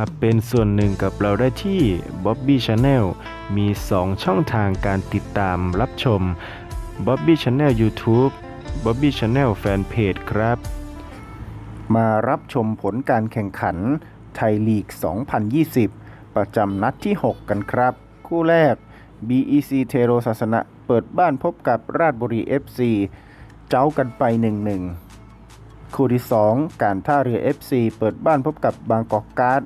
าเป็นส่วนหนึ่งกับเราได้ที่ Bobby Channel มี 2 ช่องทางการติดตามรับชม Bobby Channel YouTube Bobby Channel Fanpage ครับ มารับชมผลการแข่งขันไทยลีก 2020 ประจำนัดที่ 6 กันครับ คู่แรก BEC เทโรศาสนะเปิดบ้านพบกับราชบุรี FC เจ้ากันไป 1-1 คู่ที่ 2 การท่าเรือ FC เปิดบ้านพบกับบางกอกการ์ด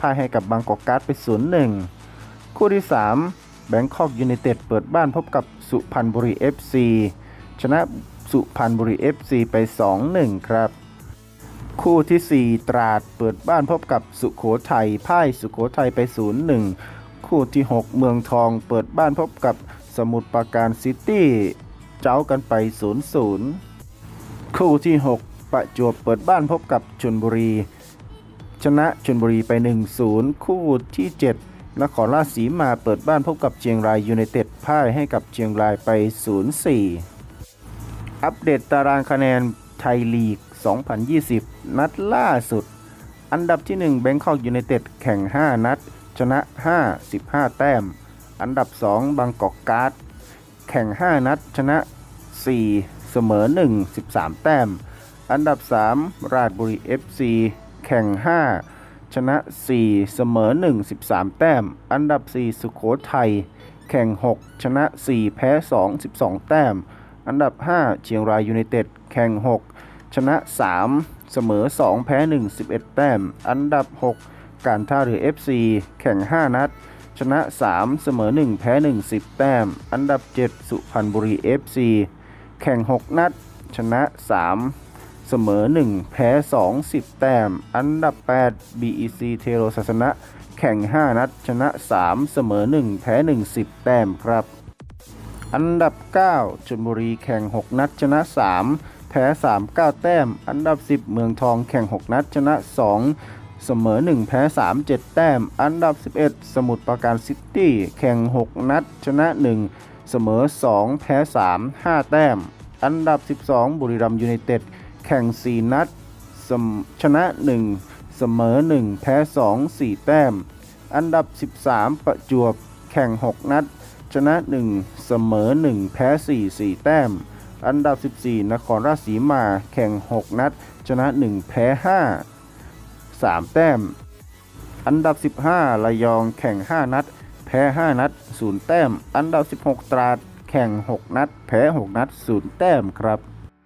พ่ายให้กับบางกอกการ์ดไป 0-1 คู่ที่ 3 แบงคอกยู n นเต็ดเปิดบ้านพบกับสุพรรณบุรี FC ชนะสุพรรณบุรี FC ไป 2-1 ครับ คู่ที่ 4 ตราดเปิดบ้านพบกับสุขโขทัยพ่ายสุขโขทัยไป 0-1 คู่ที่ 6 เมืองทองเปิดบ้านพบกับสมุทรปราการซิตี้เจ้ากันไป 0-0 คู่ที่ 6 ประจวบเปิดบ้านพบกับชนบุรี ชนะชนบุรีไป 1-0 คู่ที่ 7นครราชสีมาเปิดบ้านพบกับเชียงรายยูไนเต็ดพ่ายให้กับเชียงรายไป 0-4 อัปเดตตารางคะแนนไทยลีก 2020 นัดล่าสุด อันดับที่ 1 แบงคอกยูไนเต็ดแข่ง 5 นัด ชนะ 5 15 แต้ม อันดับ 2 บางกอกการ์ด แข่ง 5 นัด ชนะ 4 เสมอ 1 13 แต้ม อันดับ 3 ราชบุรี FC แข่ง 5 ชนะ 4 เสมอ 1 13 แต้ม อันดับ 4 สุขโขทัย แข่ง 6 ชนะ 4 แพ้ 2 12 แต้ม อันดับ 5 เชียงรายยูไนเต็ด แข่ง 6 ชนะ 3 เสมอ 2 แพ้ 1 11 แต้ม อันดับ 6 การท่าเรือ FC แข่ง 5 นัด ชนะ 3 เสมอ 1 แพ้ 1 10 แต้ม อันดับ 7 สุพรรณบุรี FC แข่ง 6 นัด ชนะ 3 เสมอ 1 แพ้ 2 10 แต้ม อันดับ 8 BEC เทโรศาสนะ แข่ง 5 นัด ชนะ 3 เสมอ 1 แพ้ 1 10 แต้มครับ อันดับ 9ชลบุรีแข่ง 6 นัด ชนะ 3 แพ้ 3 9 แต้ม อันดับ 10 เมืองทองแข่ง 6 นัด ชนะ 2 เสมอ 1 แพ้ 3 7 แต้ม อันดับ 11 สมุทรปราการซิตี้แข่ง 6 นัด ชนะ 1 เสมอ 2 แพ้ 3 5 แต้ม อันดับ 12 บุรีรัมย์ยูไนเต็ด แข่ง 4 นัด ชนะ 1 เสมอ 1 แพ้ 2 4 แต้ม อันดับ 13 ประจวบ แข่ง 6 นัด ชนะ 1 เสมอ 1 แพ้ 4 4 แต้ม อันดับ 14 นครราชสีมา แข่ง 6 นัด ชนะ 1 แพ้ 5 3 แต้ม อันดับ 15 ระยอง แข่ง 5 นัด แพ้ 5 นัด 0 แต้ม อันดับ 16 ตราด แข่ง 6 นัด แพ้ 6 นัด 0 แต้มครับ